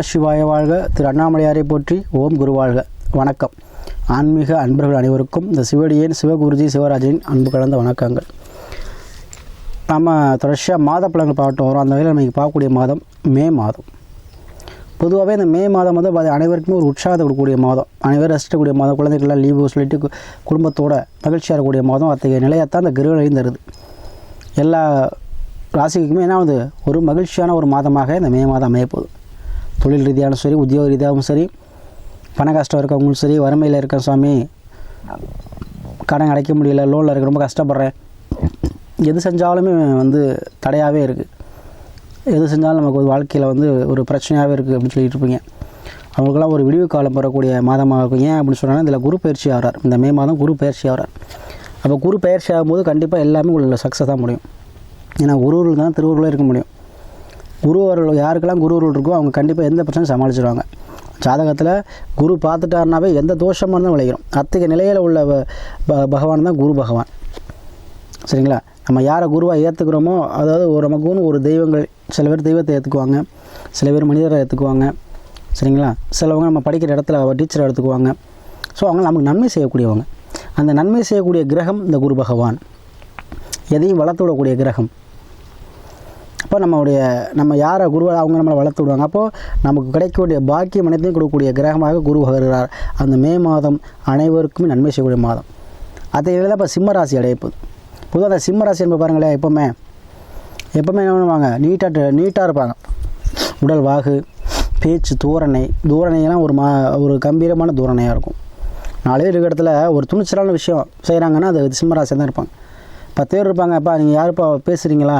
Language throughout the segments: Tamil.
நமசிவாய வாழ்க. திரு அண்ணாமலையாரை போற்றி ஓம் குரு வாழ்க. வணக்கம். ஆன்மீக அன்பர்கள் அனைவருக்கும் இந்த சிவடியேன் சிவகுருஜி சிவராஜனின் அன்பு கலந்த வணக்கங்கள். நம்ம தொடர்ச்சியாக மாத பலன்கள் பார்த்துட்டு வரோம். அந்த வகையில் நமக்கு பார்க்கக்கூடிய மாதம் மே மாதம். பொதுவாகவே இந்த மே மாதம் வந்து பாதி- அனைவருக்குமே ஒரு உற்சாகத்தை கொடுக்கக்கூடிய மாதம். அனைவரும் ரசிக்கக்கூடிய மாதம். குழந்தைகள்லாம் லீவு சொல்லிட்டு குடும்பத்தோட மகிழ்ச்சியாக இருக்கக்கூடிய மாதம். அத்தகைய நிலையத்தான் அந்த கிரகநிலையும் தருது. எல்லா ராசிக்குமே என்ன வந்து ஒரு மகிழ்ச்சியான ஒரு மாதமாக இந்த மே மாதம் அமையப்போகுது தொழில் ரீதியாகவும் சரி உத்தியோக ரீதியாகவும் சரி பண கஷ்டம் இருக்கவங்களும் சரி வறுமையில் இருக்க சாமி கடன் அடைக்க முடியல லோனில் இருக்க ரொம்ப கஷ்டப்படுறேன். எது செஞ்சாலுமே வந்து தடையாகவே இருக்குது எது செஞ்சாலும் நமக்கு ஒரு வாழ்க்கையில் வந்து ஒரு பிரச்சனையாகவே இருக்குது அப்படின்னு சொல்லிட்டு இருப்பீங்க. அவங்களுக்கெல்லாம் ஒரு விடிவு காலம் பெறக்கூடிய மாதமாக இருக்கும். ஏன் அப்படின்னு சொன்னால் இதில் குரு பயிற்சி ஆகிறார் இந்த மே மாதம் குரு பயிற்சி ஆகிறார் அப்போ குரு பயிற்சி ஆகும்போது கண்டிப்பாக எல்லாமே உங்களுக்கு சக்ஸஸ் தான் முடியும். ஏன்னா குருவர்கள் தான் திருவூரில் இருக்க முடியும். குருவர்கள் யாருக்கெல்லாம் குருவர்கள் இருக்கோ அவங்க கண்டிப்பாக எந்த பிரச்சனையும் சமாளிச்சிடுவாங்க ஜாதகத்தில் குரு பார்த்துட்டாருனாவே எந்த தோஷமாக இருந்தாலும் விளைகிறோம் அத்தகைய நிலையில் உள்ள ப- பகவான் தான் குரு பகவான். சரிங்களா? நம்ம யாரை குருவாக ஏற்றுக்கிறோமோ அதாவது ஒரு நமக்குன்னு ஒரு தெய்வங்கள் சில பேர் தெய்வத்தை ஏற்றுக்குவாங்க சில பேர் மனிதரை ஏற்றுக்குவாங்க சரிங்களா? சிலவங்க நம்ம படிக்கிற இடத்துல டீச்சரை எடுத்துக்குவாங்க. ஸோ அவங்க நமக்கு நன்மை செய்யக்கூடியவங்க. அந்த நன்மை செய்யக்கூடிய கிரகம் இந்த குரு பகவான். எதையும் வளர்த்து விடக்கூடிய கிரகம். அப்போ நம்மளுடைய நம்ம யாரை குருவை அவங்க நம்மளை வளர்த்து விடுவாங்க. அப்போது நமக்கு கிடைக்கக்கூடிய பாக்கியம் அனைத்தையும் கொடுக்கக்கூடிய கிரகமாக குரு வருகிறார் அந்த மே மாதம் அனைவருக்குமே நன்மை செய்யக்கூடிய மாதம். அதே இதில் இப்போ சிம்மராசி அடைப்பு பொதுவாக அந்த சிம்மராசி என்பது பாருங்களேன் எப்போவுமே எப்போவுமே என்ன பண்ணுவாங்க? நீட்டாக நீட்டாக இருப்பாங்க. உடல் வாகு பேச்சு தூரணை தூரணையெல்லாம் ஒரு மா ஒரு கம்பீரமான தூரணையாக இருக்கும். நாலே பேர் இருக்கிற இடத்துல ஒரு துணிச்சலான விஷயம் செய்கிறாங்கன்னா அது சிம்மராசியாக தான் இருப்பாங்க. பத்து பேர் இருப்பாங்க. அப்பா நீங்கள் யாருப்பா பேசுகிறீங்களா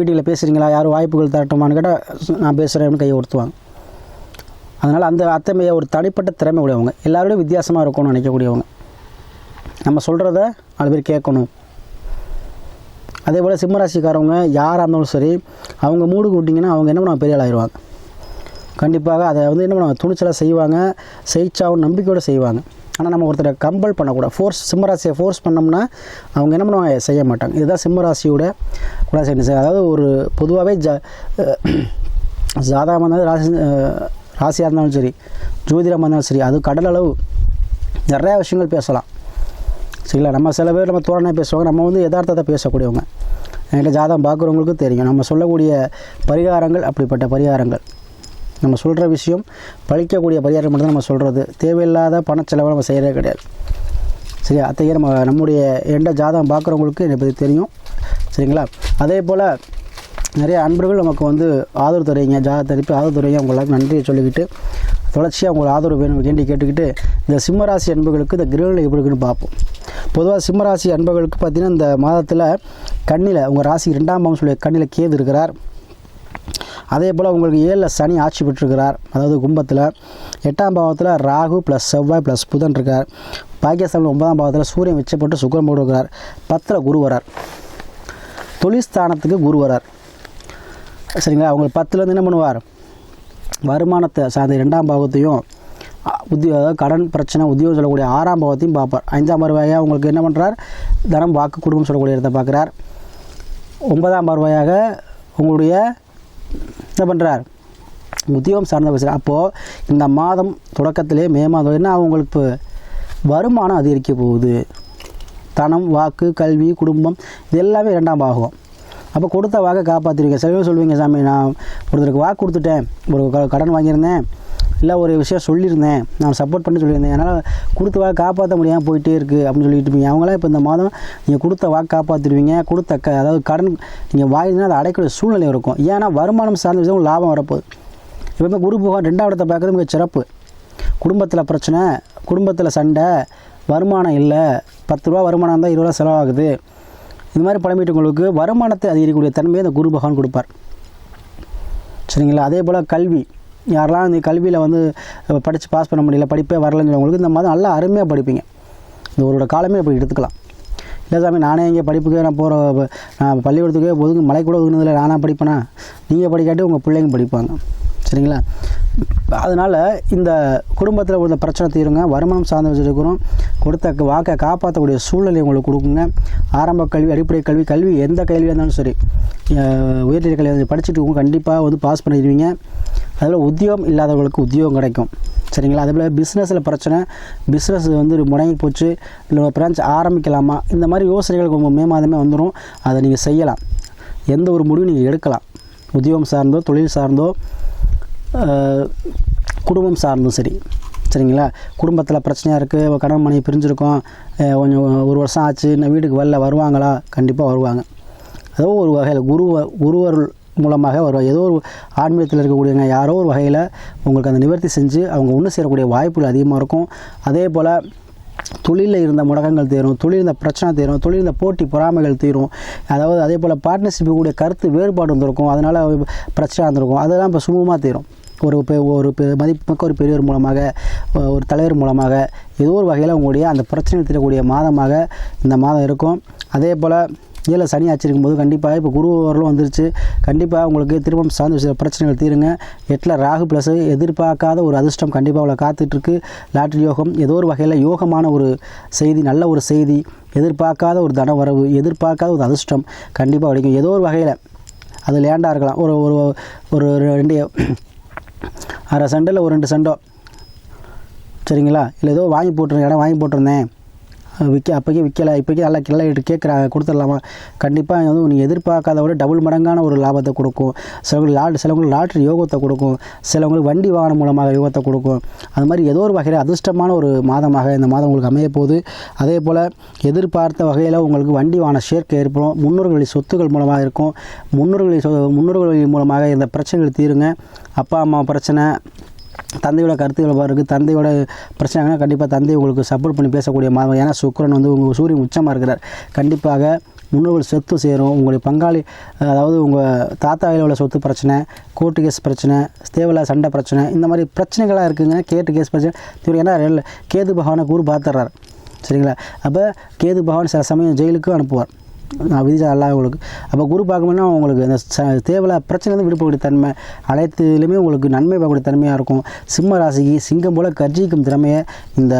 வீட்டில் பேசுகிறீங்களா யாரும் வாய்ப்புகள் தரட்டுமான்னு கேட்டால் நான் பேசுகிறேன்னு கையை ஒருத்துவாங்க அதனால் அந்த அத்தமையை ஒரு தனிப்பட்ட திறமை உடையவங்க. எல்லாரோடையும் வித்தியாசமாக இருக்கணும்னு நினைக்கக்கூடியவங்க. நம்ம சொல்கிறத நாலு பேர் கேட்கணும். அதே போல் சிம்மராசிக்காரவங்க யாராக இருந்தாலும் சரி அவங்க மூடுக்கு விட்டிங்கன்னா அவங்க என்ன பண்ணுவாங்க? பெரிய ஆள் ஆயிடுவாங்க கண்டிப்பாக அதை வந்து என்ன பண்ணுவாங்க? துணிச்சலாக செய்வாங்க. செய்ச்சாவும் நம்பிக்கையோடு செய்வாங்க. ஆனால் நம்ம ஒருத்தரை கம்பல் பண்ணக்கூடாது ஃபோர்ஸ் சிம்மராசியை ஃபோர்ஸ் பண்ணோம்னா அவங்க என்ன பண்ணுவாங்க? செய்ய மாட்டாங்க. இதுதான் சிம்மராசியோட குணாசேன அதாவது ஒரு பொதுவாகவே ஜ ஜாதகமாக இருந்தாலும் ராசி ராசியாக இருந்தாலும் சரி ஜோதிடமாக இருந்தாலும் சரி அது கடல் அளவு. நிறையா விஷயங்கள் பேசலாம். சரிங்களா? நம்ம சில பேர் நம்ம தோரணை பேசுவாங்க. நம்ம வந்து யதார்த்தத்தை பேசக்கூடியவங்க. என்கிட்ட ஜாதகம் பார்க்குறவங்களுக்கும் தெரியும். நம்ம சொல்லக்கூடிய பரிகாரங்கள் அப்படிப்பட்ட பரிகாரங்கள். நம்ம சொல்கிற விஷயம் பழிக்கக்கூடிய பரிகாரம் மட்டும்தான் நம்ம சொல்கிறது தேவையில்லாத பணச்செலவை நம்ம செய்கிறதே கிடையாது. சரியா? அத்தகைய நம்ம நம்முடைய எண்ட ஜாதகம் பார்க்குறவங்களுக்கு என்னை பற்றி தெரியும். சரிங்களா? அதே போல் நிறைய அன்பர்கள் நமக்கு வந்து ஆதரவு தருவீங்க. ஜாதகத்தை தெரிவிப்பு ஆதரவு தருவீங்க. உங்களுக்கு நன்றியை சொல்லிக்கிட்டு தொடர்ச்சியாக உங்களை ஆதரவு வேணும் வேண்டி கேட்டுக்கிட்டு இந்த சிம்மராசி அன்பர்களுக்கு இந்த கிரகங்கள் எப்படி இருக்குன்னு பார்ப்போம். பொதுவாக சிம்மராசி அன்பர்களுக்கு பார்த்தீங்கன்னா இந்த மாதத்தில் கண்ணில் உங்கள் ராசி ரெண்டாம் பாவம் சொல்லி கண்ணில் கேது இருக்கிறார். அதே போல் உங்களுக்கு ஏழில் சனி ஆட்சி பெற்றிருக்கிறார். அதாவது கும்பத்தில் எட்டாம் பாவத்தில் ராகு ப்ளஸ் செவ்வாய் ப்ளஸ் புதன் இருக்கார். பாகிஸ்தானில் ஒன்பதாம் பாவத்தில் சூரியன் வச்சப்பட்டு சுக்கரம் போட்டிருக்கிறார். பத்தில் குரு வரார் தொழில்ஸ்தானத்துக்கு குரு வரார் சரிங்களா? அவங்க பத்துலேருந்து என்ன பண்ணுவார்? வருமானத்தை சார்ந்த ரெண்டாம் பாவத்தையும் அ, உத்தியோ அதாவது கடன் பிரச்சனை உத்தியோகம் சொல்லக்கூடிய ஆறாம் பாவத்தையும் பார்ப்பார். ஐந்தாம் வருவாயாக உங்களுக்கு என்ன பண்ணுறார் தனம் வாக்கு குடும்பம் சொல்லக்கூடிய இடத்தை பார்க்குறார். ஒன்பதாம் பார்வையாக உங்களுடைய என்ன பண்ணுறார் உத்தியோகம் சார்ந்த பேசுகிறார் அப்போது இந்த மாதம் தொடக்கத்திலே மே மாதம் என்ன உங்களுக்கு வருமானம் அதிகரிக்க போகுது? தனம் வாக்கு கல்வி குடும்பம் இது எல்லாமே இரண்டாம் பாகம். அப்போ கொடுத்த வாக்கை காப்பாற்றிருவீங்க சில பேர் சொல்லுவீங்க சாமி நான் ஒருத்தருக்கு வாக்கு கொடுத்துட்டேன். ஒரு க- கடன் வாங்கியிருந்தேன். இல்லை ஒரு விஷயம் சொல்லியிருந்தேன். நான் சப்போர்ட் பண்ணி சொல்லியிருந்தேன். என்னால் கொடுத்த வாக்கு காப்பாற்ற முடியாமல் போயிட்டே இருக்குது அப்படின்னு சொல்லிட்டு இருப்பீங்க. அவங்களாம் இப்போ இந்த மாதம் நீங்கள் கொடுத்த வாக்கு காப்பாற்றிடுவீங்க கொடுத்த க அதாவது கடன் நீங்கள் வாங்கினா அதை அடைக்கக்கூடிய சூழ்நிலை இருக்கும். ஏன்னா வருமானம் சார்ந்த விஷயம் லாபம் வரப்போகுது. எப்பவுமே குரு புகார் ரெண்டாவது இடத்தை பார்க்குறது மிக சிறப்பு. குடும்பத்தில் பிரச்சனை குடும்பத்தில் சண்டை வருமானம் இல்லை. பத்து ரூபா வருமானம் இருந்தால் இருபது ரூபா செலவாகுது. இது மாதிரி பழமீட்டவங்களுக்கு வருமானத்தை அதிகரிக்கக்கூடிய தன்மையை இந்த குரு பகவான் கொடுப்பார். சரிங்களா? அதே போல் கல்வி. யாரெல்லாம் இந்த கல்வியில் வந்து படித்து பாஸ் பண்ண முடியல படிப்பே வரலன்னு சொல்றவங்களுக்கு இந்த மாதிரி நல்லா அருமையாக படிப்பீங்க. இந்த ஒரு காலமே இப்படி எடுத்துக்கலாம். இல்லை சாமி நானே இங்கே படிப்புக்கே நான் போகிற நான் பள்ளிக்கூடத்துக்கே ஒதுங்க மலை கூட ஒதுங்கினதில்ல நானாக படிப்பேனா? நீங்கள் படிக்காட்டி உங்கள் பிள்ளைங்க படிப்பாங்க. சரிங்களா? அதனால் இந்த குடும்பத்தில் உள்ள பிரச்சனை தீருங்க. வருமானம் சார்ந்த வச்சுருக்கிறோம் கொடுத்த வாக்கை காப்பாற்றக்கூடிய சூழ்நிலை உங்களுக்கு கொடுக்குங்க. ஆரம்ப கல்வி அடிப்படை கல்வி கல்வி எந்த கல்வியாக இருந்தாலும் சரி. உயர்நிலை கல்வி படிச்சுட்டு கண்டிப்பாக வந்து பாஸ் பண்ணிடுவீங்க. அதில் உத்தியோகம் இல்லாதவங்களுக்கு உத்தியோகம் கிடைக்கும். சரிங்களா? அதே போல் பிஸ்னஸில் பிரச்சனை பிஸ்னஸ் வந்து முடங்கி போச்சு. இல்லை பிரான்ச் ஆரம்பிக்கலாமா? இந்த மாதிரி யோசனைகள் உங்கள் மே மாதமே வந்துடும் அதை நீங்கள் செய்யலாம். எந்த ஒரு முடிவும் நீங்கள் எடுக்கலாம். உத்தியோகம் சார்ந்தோ தொழில் சார்ந்தோ குடும்பம் சார்ந்தும் சரி. சரிங்களா? குடும்பத்தில் பிரச்சனையாக இருக்குது கணவன் மனைவி பிரிஞ்சிருக்கோம் கொஞ்சம் ஒரு வருஷம் ஆச்சு இந்த வீட்டுக்கு வரல வருவாங்களா? கண்டிப்பாக வருவாங்க. ஏதோ ஒரு வகையில் குரு குருவருள் மூலமாக வருவாங்க. ஏதோ ஒரு ஆன்மீகத்தில் இருக்கக்கூடியவங்க யாரோ ஒரு வகையில் உங்களுக்கு அந்த நிவர்த்தி செஞ்சு அவங்க ஒன்று சேரக்கூடிய வாய்ப்புகள் அதிகமாக இருக்கும். அதே போல் தொழிலில் இருந்த முடக்கங்கள் தீரும் தொழில் இருந்த பிரச்சனை தீரும் தொழில் இருந்த போட்டி பொறாமைகள் தீரும். அதாவது அதே போல் பார்ட்னர்ஷிப் கூடிய கருத்து வேறுபாடு வந்திருக்கும். அதனால் பிரச்சனை வந்திருக்கும் அதெல்லாம் இப்போ சுமூகமாக தீரும். ஒரு பெ- ஒரு பெ- மதிப்புமிக்க ஒரு பெரியவர் மூலமாக ஒரு தலைவர் மூலமாக ஏதோ ஒரு வகையில் உங்களுடைய அந்த பிரச்சனை தீரக்கூடிய மாதமாக இந்த மாதம் இருக்கும். அதே போல் இதில் சனி ஆச்சிருக்கும் போது கண்டிப்பாக இப்போ குரு வரலும் வந்துருச்சு. கண்டிப்பாக உங்களுக்கு திரும்பம் சார்ந்த சில பிரச்சனைகள் தீருங்க. எட்டில் ராகு ப்ளஸ் எதிர்பார்க்காத ஒரு அதிர்ஷ்டம் கண்டிப்பாக அவளை காத்துட்ருக்கு. லாட்ரி யோகம் ஏதோ ஒரு வகையில் யோகமான ஒரு செய்தி நல்ல ஒரு செய்தி. எதிர்பார்க்காத ஒரு தன வரவு எதிர்பார்க்காத ஒரு அதிர்ஷ்டம் கண்டிப்பாக கிடைக்கும் ஏதோ ஒரு வகையில் அது லேண்டாக இருக்கலாம். ஒரு ஒரு ஒரு ரெண்டு அரை சென்டில் ஒரு ரெண்டு சண்டோ. சரிங்களா? இல்லை ஏதோ வாங்கி போட்டிருந்தேன் இடம் வாங்கி போட்டிருந்தேன். விற்க அப்போக்கே விற்கலை இப்போக்கே நல்லா கிளை கேட்குறாங்க கொடுத்துடலாமா? கண்டிப்பாக வந்து நீங்கள் எதிர்பார்க்காத விட டபுள் மடங்கான ஒரு லாபத்தை கொடுக்கும். சிலவங்களுக்கு லாட் சிலவங்களுக்கு லாட்ரி யோகத்தை கொடுக்கும். சிலவங்களுக்கு வண்டி வாகனம் மூலமாக யோகத்தை கொடுக்கும். அது மாதிரி ஏதோ ஒரு வகையில் அதிர்ஷ்டமான ஒரு மாதமாக இந்த மாதம் உங்களுக்கு அமைய போகுது அதே போல் எதிர்பார்த்த வகையில் உங்களுக்கு வண்டி வாகன சேர்க்கை ஏற்படும். முன்னோர்களின் சொத்துக்கள் மூலமாக இருக்கும். முன்னோர்களின் சொ முன்னோர்கள் மூலமாக இந்த பிரச்சனைகள் தீருங்க. அப்பா அம்மா பிரச்சனை தந்தையோட கருத்துக்கள் பாருக்கு தந்தையோட பிரச்சனைனா கண்டிப்பாக தந்தை உங்களுக்கு சப்போர்ட் பண்ணி பேசக்கூடிய மாதம் ஏன்னா சுக்கிரன் வந்து உங்கள் சூரியன் உச்சமாக இருக்கிறார். கண்டிப்பாக முன்னோர்கள் சொத்து சேரும். உங்களுடைய பங்காளி அதாவது உங்கள் தாத்தா உள்ள சொத்து பிரச்சனை கோர்ட்டு கேஸ் பிரச்சனை தேவையில்லா சண்டை பிரச்சனை இந்த மாதிரி பிரச்சனைகளாக இருக்குங்க. கேட்டு கேஸ் பிரச்சனை. இவர் ஏன்னா கேது பகவானை கூறு பார்த்துறாரு சரிங்களா? அப்போ கேது பகவான் சில சமயம் ஜெயிலுக்கும் அனுப்புவார். நான் எல்லாம் உங்களுக்கு. அப்போ குரு பார்க்கணும்னா உங்களுக்கு அந்த ச தேவையில்ல பிரச்சனைலேருந்து விடுபடக்கூடிய தன்மை அனைத்துலேயுமே உங்களுக்கு நன்மை பார்க்கக்கூடிய தன்மையாக இருக்கும். சிம்ம ராசிக்கு சிங்கம் போல் கர்ஜிக்கும் திறமையை இந்த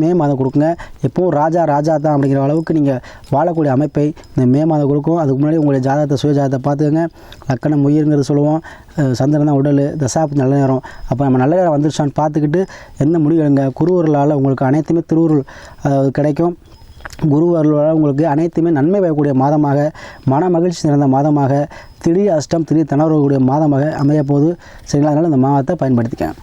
மே மாதம் கொடுக்குங்க. எப்போவும் ராஜா ராஜா தான் அப்படிங்கிற அளவுக்கு நீங்கள் வாழக்கூடிய அமைப்பை இந்த மே மாதம் கொடுக்கும். அதுக்கு முன்னாடி உங்களுடைய ஜாதகத்தை சுய ஜாதகத்தை பார்த்துக்கங்க. லக்கணம் உயிர்ங்கிறது சொல்லுவோம். சந்திரன் தான் உடல் தசாப்பு நல்ல நேரம். அப்போ நம்ம நல்ல நேரம் வந்துருச்சான்னு பார்த்துக்கிட்டு என்ன முடிவு எடுங்க. குருவர்களால் உங்களுக்கு அனைத்துமே திருவுருள் கிடைக்கும். குரு அருள்வால் உங்களுக்கு அனைத்துமே நன்மை பயக்கூடிய மாதமாக மன மகிழ்ச்சி நிறைந்த மாதமாக திடீர் அஷ்டம் திடீர் தனவரக்கூடிய மாதமாக அமைய போகுது சரிங்களா? அதனால் இந்த மாதத்தை பயன்படுத்திக்கேன்